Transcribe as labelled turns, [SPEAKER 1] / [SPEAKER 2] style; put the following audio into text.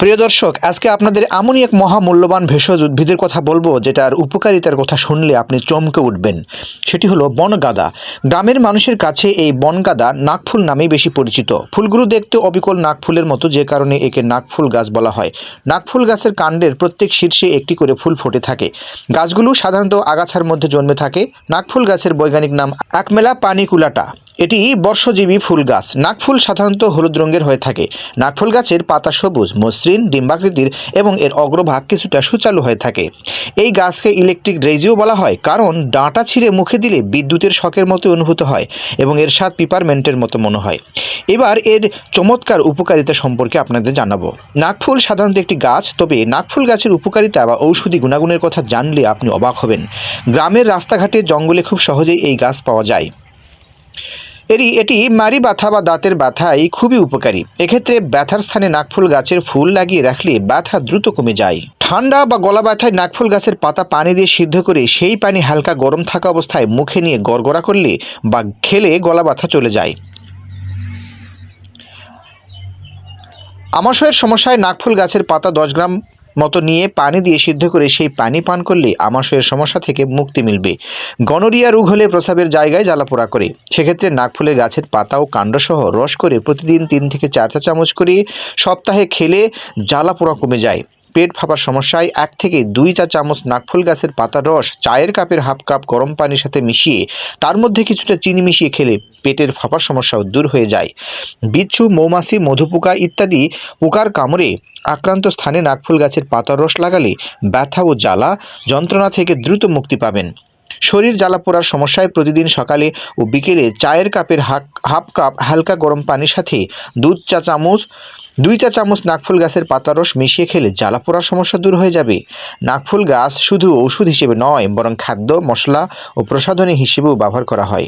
[SPEAKER 1] প্রিয় দর্শক, আজকে আপনাদের এমনই এক মহামূল্যবান ভেষজ উদ্ভিদের কথা বলব, যেটার উপকারিতার কথা শুনলে আপনি চমকে উঠবেন। সেটি হলো বনগাদা। গ্রামের মানুষের কাছে এই বনগাদা নাকফুল নামেই বেশি পরিচিত। ফুলগুলো দেখতে অবিকল নাকফুলের মতো, যে কারণে একে নাকফুল গাছ বলা হয়। নাকফুল গাছের কাণ্ডের প্রত্যেক শীর্ষে একটি করে ফুল ফুটে থাকে। গাছগুলো সাধারণত আগাছার মধ্যে জন্মে থাকে। নাকফুল গাছের বৈজ্ঞানিক নাম আকমেলা পানিকুলাটা। এটি বর্ষজীবী ফুল গাছ। নাকফুল সাধারণত হলুদ রঙের হয়ে থাকে। নাকফুল গাছের পাতা সবুজ, মসৃণ ডিম্বাকৃতির এবং এর অগ্রভাগ কিছুটা সুচালু হয়ে থাকে। এই গাছকে ইলেকট্রিক রেজিও বলা হয়, কারণ ডাঁটা ছিঁড়ে মুখে দিলে বিদ্যুতের শখের মতো অনুভূত হয় এবং এর স্বাদ পিপারমেন্টের মতো মনে হয়। এবার এর চমৎকার উপকারিতা সম্পর্কে আপনাদের জানাব। নাকফুল সাধারণত একটি গাছ, তবে নাকফুল গাছের উপকারিতা বা ঔষধি গুণাগুণের কথা জানলে আপনি অবাক হবেন। গ্রামের রাস্তাঘাটে জঙ্গলে খুব সহজেই এই গাছ পাওয়া যায়। এরই, এটি মারি ব্যথা বা দাঁতের ব্যথায় খুবই উপকারী। এক্ষেত্রে ব্যথার স্থানে নাকফুল গাছের ফুল লাগিয়ে রাখলে ব্যথা দ্রুত কমে যায়। ঠান্ডা বা গলা ব্যথায় নাকফুল গাছের পাতা পানি দিয়ে সিদ্ধ করে সেই পানি হালকা গরম থাকা অবস্থায় মুখে নিয়ে গড়গড়া করলে বা খেলে গলা ব্যথা চলে যায়। আমাশয়ের সমস্যায় নাকফুল গাছের পাতা দশ গ্রাম মতো নিয়ে পানি দিয়ে সিদ্ধ করে সেই পানি পান করলে আমাশয়ের সমস্যা থেকে মুক্তি মিলবে। গনোরিয়া রোগ হলে প্রস্রাবের জায়গায় জ্বালাপোড়া করে। সেক্ষেত্রে নাকফুলের গাছের পাতা ও কাণ্ডসহ রস করে প্রতিদিন তিন থেকে চার চা চামচ করে সপ্তাহে খেলে জ্বালাপোড়া কমে যায়। পেট ফাঁপার সমস্যায় এক থেকে দুই চা চামচ নাকফুল গাছের পাতার রস, চায়ের কাপের হাফ কাপ গরম পানির সাথে মিশিয়ে তার মধ্যে কিছুটা চিনি মিশিয়ে খেলে পেটের ফাঁপার সমস্যাও দূর হয়ে যায়। বিচ্ছু, মৌমাছি, মধুপোকা ইত্যাদি পোকার কামড়ে আক্রান্ত স্থানে নাকফুল গাছের পাতার রস লাগালে ব্যথা ও জ্বালা যন্ত্রণা থেকে দ্রুত মুক্তি পাবেন। শরীর জ্বালা পোড়ার সমস্যায় প্রতিদিন সকালে ও বিকেলে চায়ের কাপের হাক- হাফ কাপ হালকা গরম পানির সাথে দুধ চা চামচ দুই চা চামচ নাকফুল গাছের পাতারস রস মিশিয়ে খেলে জ্বালা পোড়ার সমস্যা দূর হয়ে যাবে। নাকফুল গাছ শুধু ওষুধ হিসেবে নয়, বরং খাদ্য, মশলা ও প্রসাধনী হিসেবেও ব্যবহার করা হয়।